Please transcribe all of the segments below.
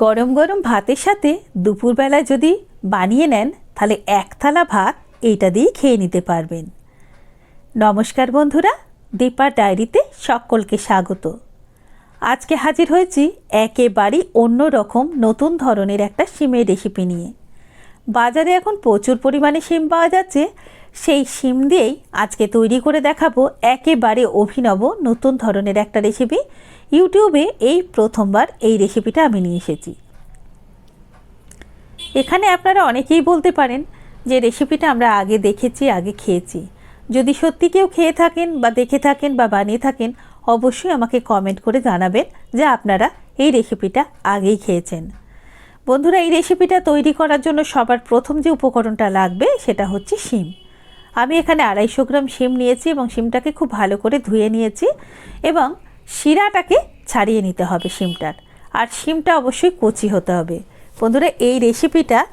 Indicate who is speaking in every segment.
Speaker 1: গরম গরম ভাতের সাথে দুপুরবেলা যদি বানিয়ে নেন, তাহলে এক থালা ভাত এইটা দিয়েই খেয়ে নিতে পারবেন। নমস্কার বন্ধুরা, দীপার ডায়েরিতে সকলকে স্বাগত। আজকে হাজির হয়েছি একেবারেই অন্য রকম নতুন ধরনের একটা সিমের রেসিপি নিয়ে। বাজারে এখন প্রচুর পরিমাণে সিম পাওয়া যাচ্ছে, সেই সিম দিয়েই আজকে তৈরি করে দেখাবো একেবারে অভিনব নতুন ধরনের একটা রেসিপি। ইউটিউবে এই প্রথমবার এই রেসিপিটা আমি নিয়ে এসেছি। এখানে আপনারা অনেকেই বলতে পারেন যে রেসিপিটা আমরা আগে দেখেছি, আগে খেয়েছি। যদি সত্যি কেউ খেয়ে থাকেন বা দেখে থাকেন বা বানিয়ে থাকেন, অবশ্যই আমাকে কমেন্ট করে জানাবেন যে আপনারা এই রেসিপিটা আগেই খেয়েছেন। বন্ধুরা, এই রেসিপিটা তৈরি করার জন্য সবার প্রথম যে উপকরণটা লাগবে সেটা হচ্ছে শিম। আমি এখানে আড়াইশো গ্রাম শিম নিয়েছি এবং শিমটাকে খুব ভালো করে ধুয়ে নিয়েছি এবং শিরাটাকে ছাড়িয়ে নিতে হবে শিমটার। আর শিমটা অবশ্যই কচি হতে হবে। বন্ধুরা, এই রেসিপিটা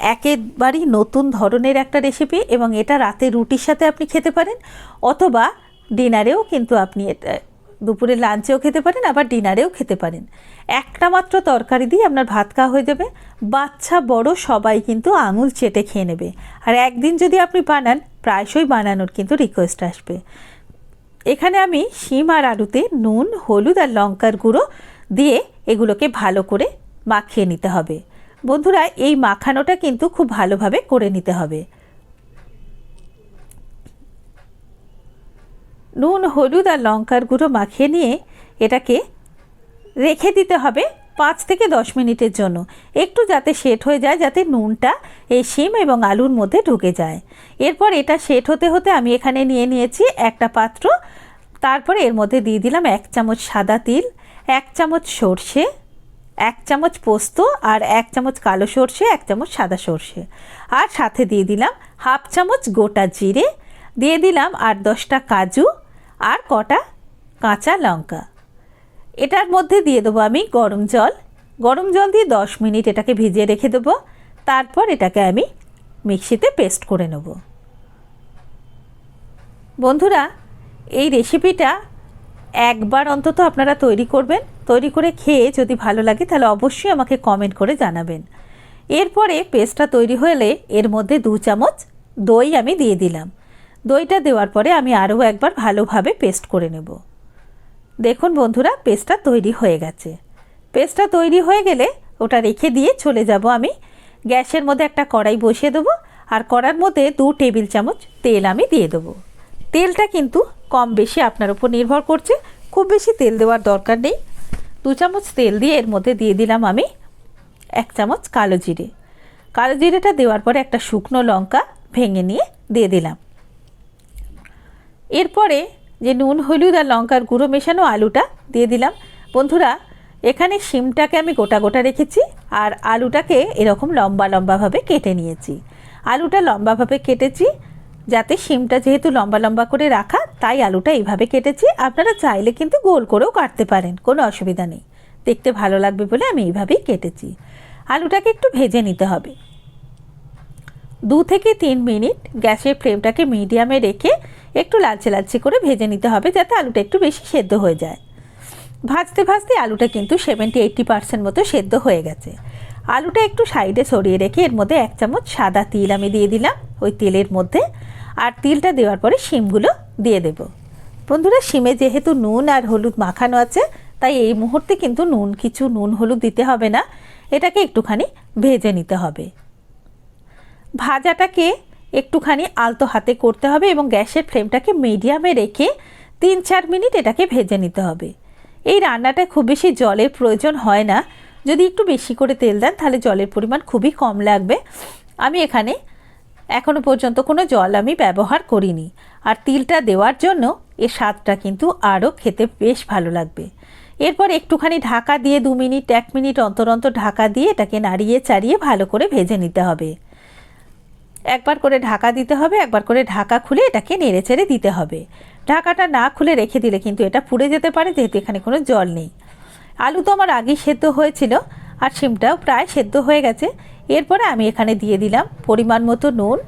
Speaker 1: একেবারেই নতুন ধরনের একটা রেসিপি এবং এটা রাতে রুটির সাথে আপনি খেতে পারেন অথবা ডিনারেও কিন্তু আপনি এটা দুপুরে লাঞ্চেও খেতে পারেন, আবার ডিনারেও খেতে পারেন। একটা মাত্র তরকারি দিয়ে আপনার ভাত খাওয়া হয়ে যাবে। বাচ্চা, বড় সবাই কিন্তু আঙুল চেটে খেয়ে নেবে। আর একদিন যদি আপনি বানান, প্রায়শই বানানোর কিন্তু রিকোয়েস্ট আসবে। এখানে আমি শিম আর আলুতে নুন, হলুদ আর লঙ্কার গুঁড়ো দিয়ে এগুলোকে ভালো করে মাখিয়ে নিতে হবে। বন্ধুরা, এই মাখানোটা কিন্তু খুব ভালোভাবে করে নিতে হবে। নুন, হলুদ আর লঙ্কার গুঁড়ো মাখিয়ে নিয়ে এটাকে রেখে দিতে হবে পাঁচ থেকে দশ মিনিটের জন্য। একটু যাতে সেট হয়ে যায়, যাতে নুনটা এই শিম এবং আলুর মধ্যে ঢুকে যায়। এরপর এটা সেট হতে হতে আমি এখানে নিয়ে নিয়েছি একটা পাত্র। তারপরে এর মধ্যে দিয়ে দিলাম এক চামচ সাদা তিল, এক চামচ সর্ষে, এক চামচ পোস্ত আর এক চামচ কালো সর্ষে, এক চামচ সাদা সর্ষে। আর সাথে দিয়ে দিলাম হাফ চামচ গোটা জিরে, দিয়ে দিলাম আট দশটা কাজু আর কটা কাঁচা লঙ্কা। এটার মধ্যে দিয়ে দেবো আমি গরম জল। গরম জল দিয়ে দশ মিনিট এটাকে ভিজিয়ে রেখে দেবো। তারপর এটাকে আমি মিক্সিতে পেস্ট করে নেব। বন্ধুরা, এই রেসিপিটা একবার অন্তত আপনারা তৈরি করবেন। তৈরি করে খেয়ে যদি ভালো লাগে, তাহলে অবশ্যই আমাকে কমেন্ট করে জানাবেন। এরপরে পেস্টটা তৈরি হলে এর মধ্যে দু চামচ দই আমি দিয়ে দিলাম। দইটা দেওয়ার পরে আমি আরও একবার ভালোভাবে পেস্ট করে নেব। দেখুন বন্ধুরা, পেস্টটা তৈরি হয়ে গেছে। পেস্টটা তৈরি হয়ে গেলে ওটা রেখে দিয়ে চলে যাব আমি। গ্যাসের মধ্যে একটা কড়াই বসিয়ে দেবো আর কড়ার মধ্যে দু টেবিল চামচ তেল আমি দিয়ে দেবো। তেলটা কিন্তু কম বেশি আপনার উপর নির্ভর করছে, খুব বেশি তেল দেওয়ার দরকার নেই। দু চামচ তেল দিয়ে এর মধ্যে দিয়ে দিলাম আমি এক চামচ কালো জিরে। কালো জিরেটা দেওয়ার পরে একটা শুকনো লঙ্কা ভেঙে নিয়ে দিয়ে দিলাম। এরপরে যে নুন, হলুদ আর লঙ্কার গুঁড়ো মেশানো আলুটা দিয়ে দিলাম। বন্ধুরা, এখানে শিমটাকে আমি গোটা গোটা রেখেছি আর আলুটাকে এরকম লম্বা লম্বাভাবে কেটে নিয়েছি। আলুটা লম্বাভাবে কেটেছি, যাতে শিমটা যেহেতু লম্বা লম্বা করে রাখা, তাই আলুটা এইভাবে কেটেছি। আপনারা চাইলে কিন্তু গোল করেও কাটতে পারেন, কোনো অসুবিধা নেই। দেখতে ভালো লাগবে বলে আমি এইভাবেই কেটেছি। আলুটাকে একটু ভেজে নিতে হবে। দু থেকে তিন মিনিট গ্যাসের ফ্লেমটাকে মিডিয়ামে রেখে একটু লালচে লালচে করে ভেজে নিতে হবে যাতে আলুটা একটু বেশি সেদ্ধ হয়ে যায়। ভাজতে ভাজতে আলুটা কিন্তু সেভেন্টি এইট্টি পার্সেন্ট মতো সেদ্ধ হয়ে গেছে। আলুটা একটু সাইডে সরিয়ে রেখে এর মধ্যে এক চামচ সাদা তিল আমি দিয়ে দিলাম ওই তেলের মধ্যে। আর তিলটা দেওয়ার পরে শিমগুলো দিয়ে দেব। বন্ধুরা, শিমে যেহেতু নুন আর হলুদ মাখানো আছে, তাই এই মুহূর্তে কিন্তু নুন, কিছু নুন হলুদ দিতে হবে না। এটাকে একটুখানি ভেজে নিতে হবে। ভাজাটাকে একটুখানি আলতো হাতে করতে হবে এবং গ্যাসের ফ্লেমটাকে মিডিয়ামে রেখে তিন চার মিনিট এটাকে ভেজে নিতে হবে। এই রান্নাটা খুব বেশি জলের প্রয়োজন হয় না। যদি একটু বেশি করে তেল দেন তাহলে জলের পরিমাণ খুবই কম লাগবে। আমি এখানে এখনও পর্যন্ত কোনো জল আমি ব্যবহার করিনি। আর তিলটা দেওয়ার জন্য এর স্বাদটা কিন্তু আরও খেতে বেশ ভালো লাগবে। এরপর একটুখানি ঢাকা দিয়ে দু মিনিট, এক মিনিট অন্তর অন্তর ঢাকা দিয়ে এটাকে নাড়িয়ে, চাড়িয়ে ভালো করে ভেজে নিতে হবে। একবার করে ঢাকা দিতে হবে, একবার করে ঢাকা খুলে এটাকে নেড়ে চেড়ে দিতে হবে। ঢাকাটা না খুলে রেখে দিলে কিন্তু এটা পুড়ে যেতে পারে, যেহেতু এখানে কোনো জল নেই। আলু তো আমার আগেই সেদ্ধ হয়েছিল, আর শিমটাও প্রায় সেদ্ধ হয়ে গেছে। এরপরে আমি এখানে দিয়ে দিলাম পরিমাণ মতো নুন,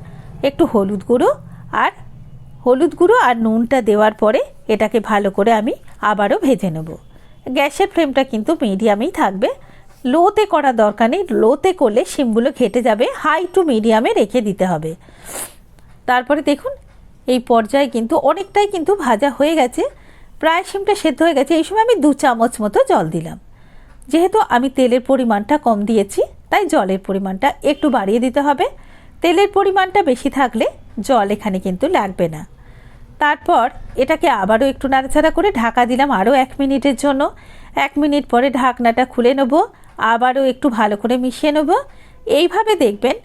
Speaker 1: একটু হলুদ গুঁড়ো, আর হলুদ গুঁড়ো আর নুনটা দেওয়ার পরে এটাকে ভালো করে আমি আবারও ভেজে নেব। গ্যাসের ফ্লেমটা কিন্তু মিডিয়ামেই থাকবে লোতে করা দরকার নেই, লোতে করলে শিমগুলো ঘেটে যাবে, হাই টু মিডিয়ামে রেখে দিতে হবে। তারপরে দেখুন, এই পর্যায়ে কিন্তু অনেকটাই কিন্তু ভাজা হয়ে গেছে, প্রায় শিমটা সেদ্ধ হয়ে গেছে, এই সময় আমি দু চামচ মতো জল দিলাম। যেহেতু আমি তেলের পরিমাণটা কম দিয়েছি, তাই জলের পরিমাণটা একটু বাড়িয়ে দিতে হবে। তেলের পরিমাণটা বেশি থাকলে জল এখানে কিন্তু লাগবে না। তারপর এটাকে আবারও একটু নাড়াচাড়া করে ঢাকা দিলাম আরও এক মিনিটের জন্য। এক মিনিট পরে ঢাকনাটা খুলে নেব। আবারও একটু ভালো করে মিশিয়ে নেব। এইভাবে দেখবেন,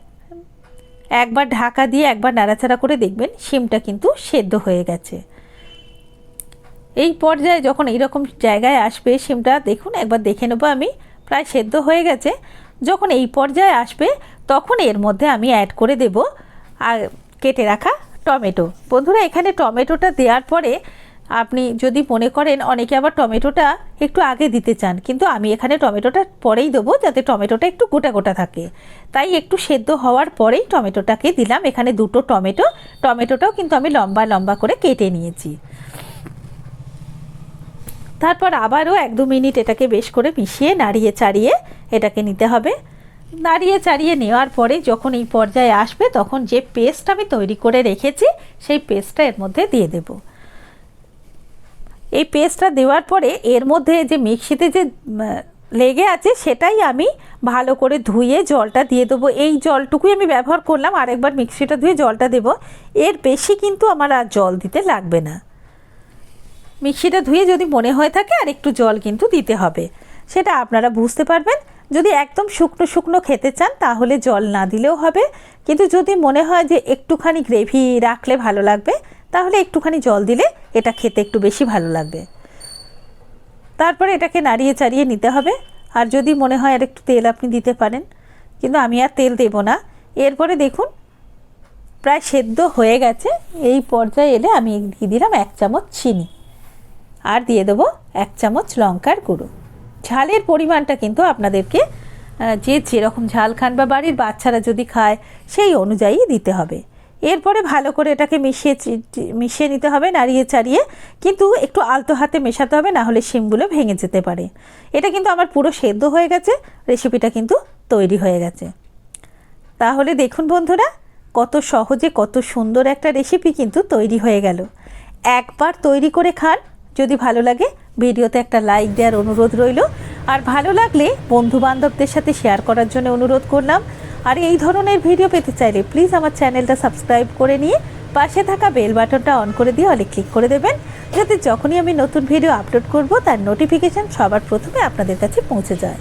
Speaker 1: একবার ঢাকা দিয়ে একবার নাড়াচাড়া করে দেখবেন শিমটা কিন্তু সেদ্ধ হয়ে গেছে। এই পর্যায়ে যখন এইরকম জায়গায় আসবে শিমটা, দেখুন একবার দেখে নেব আমি, প্রায় সেদ্ধ হয়ে গেছে। যখন এই পর্যায়ে আসবে, তখন এর মধ্যে আমি অ্যাড করে দেব, আর কেটে রাখা টমেটো। বন্ধুরা, এখানে টমেটোটা দেওয়ার পরে আপনি যদি মনে করেন অনেকে আবার টমেটোটা একটু আগে দিতে চান, কিন্তু আমি এখানে টমেটোটা পরেই দেবো যাতে টমেটোটা একটু গোটা গোটা থাকে। তাই একটু সেদ্ধ হওয়ার পরেই টমেটোটাকে দিলাম। এখানে দুটো টমেটো। টমেটোটাও কিন্তু আমি লম্বা লম্বা করে কেটে নিয়েছি। তারপর আবারও এক দু মিনিট এটাকে বেশ করে মিশিয়ে নাড়িয়ে চাড়িয়ে এটাকে নিতে হবে। নাড়িয়ে চাড়িয়ে নেওয়ার পরে যখন এই পর্যায়ে আসবে, তখন যে পেস্ট আমি তৈরি করে রেখেছি, সেই পেস্টটা এর মধ্যে দিয়ে দেব। এই পেস্টটা দেওয়ার পরে এর মধ্যে যে মিক্সিতে যে লেগে আছে সেটাই আমি ভালো করে ধুয়ে জলটা দিয়ে দেবো। এই জলটুকুই আমি ব্যবহার করলাম, আরেকবার মিক্সিটা ধুয়ে জলটা দেবো। এর বেশি কিন্তু আমার আর জল দিতে লাগবে না। মিক্সিটা ধুয়ে যদি মনে হয়ে থাকে আর একটু জল কিন্তু দিতে হবে। সেটা আপনারা বুঝতে পারবেন। যদি একদম শুকনো শুকনো খেতে চান তাহলে জল না দিলেও হবে। কিন্তু যদি মনে হয় যে একটুখানি গ্রেভি রাখলে ভালো লাগবে তাহলে একটুখানি জল দিলে এটা খেতে একটু বেশি ভালো লাগবে। তারপরে এটাকে নাড়িয়ে চাড়িয়ে নিতে হবে। আর যদি মনে হয় আর একটু তেল আপনি দিতে পারেন, কিন্তু আমি আর তেল দেব না। এরপরে দেখুন, প্রায় সেদ্ধ হয়ে গেছে। এই পর্যায়ে এলে আমি দিয়ে দিলাম এক চামচ চিনি। আর দিয়ে দেবো এক চামচ লঙ্কার গুঁড়ো। ঝালের পরিমাণটা কিন্তু আপনাদেরকে যে যেরকম ঝাল খান বা বাড়ির বাচ্চারা যদি খায়, সেই অনুযায়ী দিতে হবে। এরপরে ভালো করে এটাকে মিশিয়ে মিশিয়ে নিতে হবে, নাড়িয়ে চাড়িয়ে। কিন্তু একটু আলতো হাতে মেশাতে হবে, না হলে শিমগুলো ভেঙে যেতে পারে। এটা কিন্তু আমার পুরো সেদ্ধ হয়ে গেছে, রেসিপিটা কিন্তু তৈরি হয়ে গেছে। তাহলে দেখুন বন্ধুরা, কত সহজে, কত সুন্দর একটা রেসিপি কিন্তু তৈরি হয়ে গেল। একবার তৈরি করে খান, যদি ভালো লাগে, ভিডিওতে একটা লাইক দেওয়ার অনুরোধ রইল। আর ভালো লাগলে বন্ধু বান্ধবদের সাথে শেয়ার করার জন্য অনুরোধ করলাম। আর এই ধরনের ভিডিও পেতে চাইলে প্লিজ আমার চ্যানেলটা সাবস্ক্রাইব করে নিয়ে পাশে থাকা বেল বাটনটা অন করে দিয়ে অলে ক্লিক করে দেবেন। যাতে যখনই আমি নতুন ভিডিও আপলোড করব, তার নোটিফিকেশান সবার প্রথমে আপনাদের কাছে পৌঁছে যায়।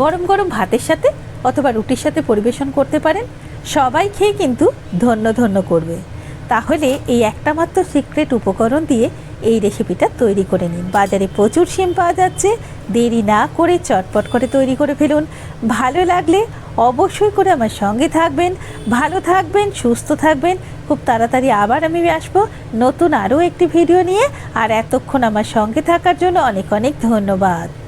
Speaker 1: গরম গরম ভাতের সাথে অথবা রুটির সাথে পরিবেশন করতে পারেন। সবাই খেয়ে কিন্তু ধন্য ধন্য করবে। তাহলে এই একটা মাত্র সিক্রেট উপকরণ দিয়ে এই রেসিপিটা তৈরি করে নিন। বাজারে প্রচুর শিম পাওয়া যাচ্ছে। দেরি না করে চটপট করে তৈরি করে ফেলুন। ভালো লাগলে অবশ্যই করে আমার সঙ্গে থাকবেন। ভালো থাকবেন, সুস্থ থাকবেন। খুব তাড়াতাড়ি আবার আমি আসব নতুন আরও একটি ভিডিও নিয়ে। আর এতক্ষণ আমার সঙ্গে থাকার জন্য অনেক অনেক ধন্যবাদ।